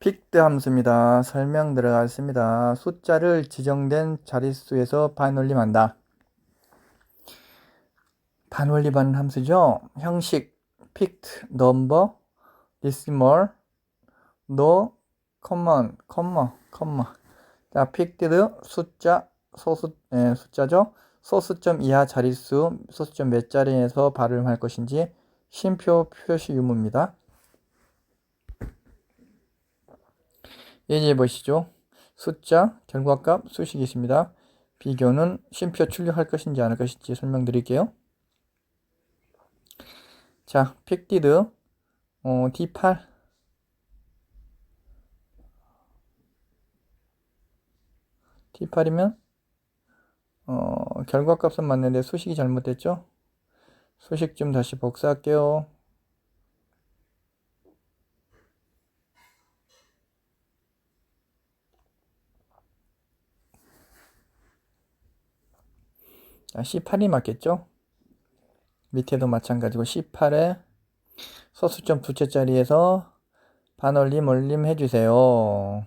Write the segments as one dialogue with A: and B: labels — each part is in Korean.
A: 픽드 함수입니다. 설명 들어가겠습니다. 숫자를 지정된 자릿수에서 반올림한다. 반올림하는 함수죠. 형식 picked number decimal no common comma comma 자 picked 숫자 소수 예, 숫자죠. 소수점 이하 자릿수 소수점 몇 자리에서 발음할 것인지 쉼표 표시 유무입니다. 예제 보시죠. 숫자, 결과값, 수식이 있습니다. 비교는 쉼표 출력할 것인지 안 할 것인지 설명드릴게요. 자, 픽디드 어, D8 D8이면 어, 결과값은 맞는데 수식이 잘못됐죠? 수식 좀 다시 복사할게요. C8이 맞겠죠? 밑에도 마찬가지고 C8에 소수점 두째 자리에서 반올림 올림 해주세요.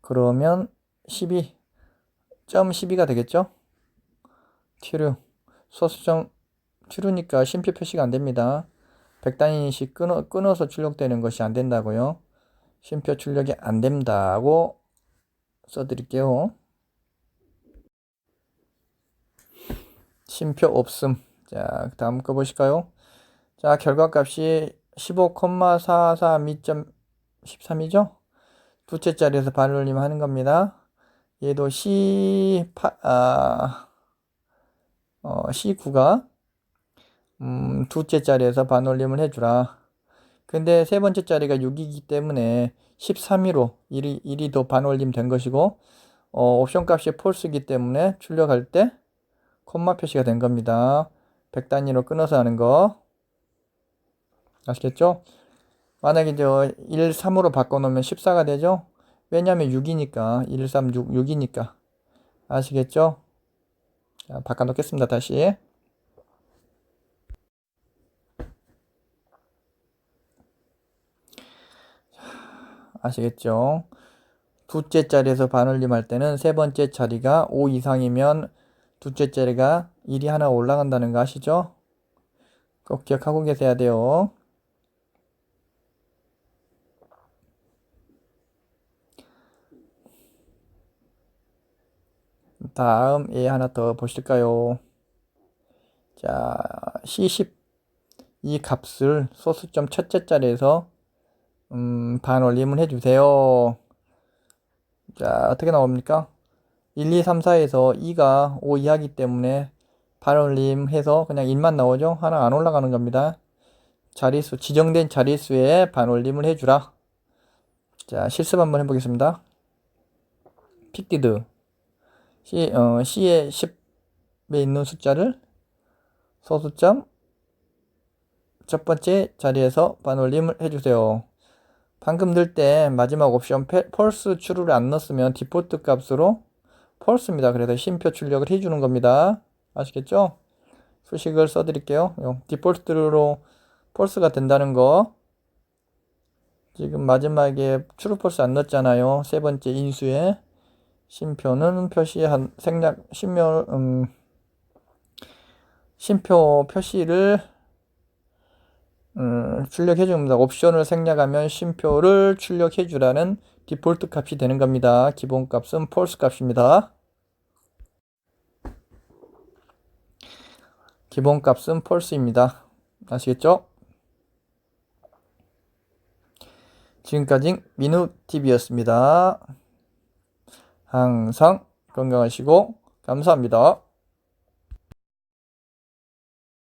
A: 그러면 12, 점 12가 되겠죠? 튜르, 소수점 튜르니까 심표 표시가 안 됩니다. 백단위식 끊어, 끊어서 출력되는 것이 안 된다고요. 심표 출력이 안 된다고 써드릴게요. 심표 없음. 자, 다음 거 보실까요? 자, 결과값이 15,442.13이죠? 두째 자리에서 반올림 하는 겁니다. 얘도 C, 8, 아, 어, C9가, 음, 두째 자리에서 반올림을 해주라. 근데 세 번째 자리가 6이기 때문에 13위로 1이, 1이 더 반올림 된 것이고, 어, 옵션 값이 폴스이기 때문에 출력할 때 콤마 표시가 된 겁니다. 100단위로 끊어서 하는 거. 아시겠죠? 만약에 저 1, 3으로 바꿔놓으면 14가 되죠? 왜냐면 6이니까. 1, 3, 6, 6이니까. 아시겠죠? 자, 바꿔놓겠습니다. 다시. 아시겠죠? 두째 자리에서 반올림 할 때는 세 번째 자리가 5 이상이면 두째 자리가 1이 하나 올라간다는 거 아시죠? 꼭 기억하고 계셔야 돼요. 다음 예 하나 더 보실까요? 자, C10 이 값을 소수점 첫째 자리에서 음, 반 올림을 해주세요. 자, 어떻게 나옵니까? 1, 2, 3, 4에서 2가 5 이하기 때문에 반올림 해서 그냥 1만 나오죠? 하나 안 올라가는 겁니다. 자릿수, 지정된 자릿수에 반올림을 해주라. 자, 실습 한번 해보겠습니다. 픽디드. C, 어, C에 10에 있는 숫자를 소수점 첫 번째 자리에서 반올림을 해주세요. 방금 넣을 때 마지막 옵션 펄스 추루를 안 넣었으면 디폴트 값으로 펄스입니다. 그래서 쉼표 출력을 해주는 겁니다. 아시겠죠? 수식을 써드릴게요. 디폴트로 펄스가 된다는 거. 지금 마지막에 트루 펄스 안 넣었잖아요. 세 번째 인수에 쉼표는 표시한 생략 심표 음 쉼표 표시를 음, 출력해 줍니다. 옵션을 생략하면 쉼표를 출력해 주라는 디폴트 값이 되는 겁니다. 기본 값은 false 값입니다. 기본 값은 false입니다. 아시겠죠? 지금까지 민우TV였습니다. 항상 건강하시고 감사합니다.